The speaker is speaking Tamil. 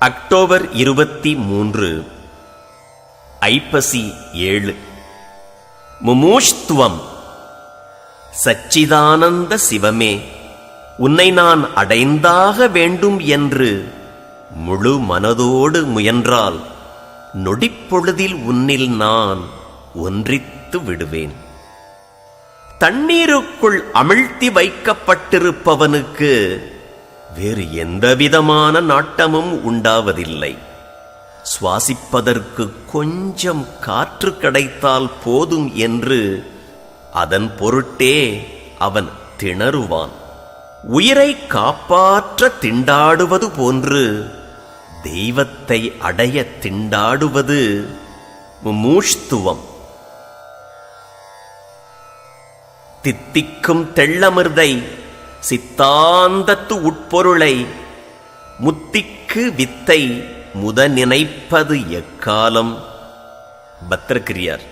அக்டோபர் இருபத்தி மூன்று ஐப்பசி ஏழு. முமூஷ்துவம். சச்சிதானந்த சிவமே உன்னை நான் அடைந்தாக வேண்டும் என்று முழு மனதோடு முயன்றால் நொடிப்பொழுதில் உன்னில் நான் ஒன்றித்து விடுவேன். தண்ணீருக்குள் அமிழ்த்தி வைக்கப்பட்டிருப்பவனுக்கு வேறு எந்தவிதமான நாட்டமும் உண்டாவதில்லை. சுவாசிப்பதற்கு கொஞ்சம் காற்று கிடைத்தால் போதும் என்று அதன் பொருட்டே அவன் திணறுவான். உயிரை காப்பாற்ற திண்டாடுவது போன்று தெய்வத்தை அடைய திண்டாடுவது மூஷ்துவம். தித்திக்கும் தெள்ளமிர்தை சித்தாந்தத்து உட்பொருளை முத்திக்கு வித்தை முத நினைப்பது எக்காலம்? பத்திரகிரியார்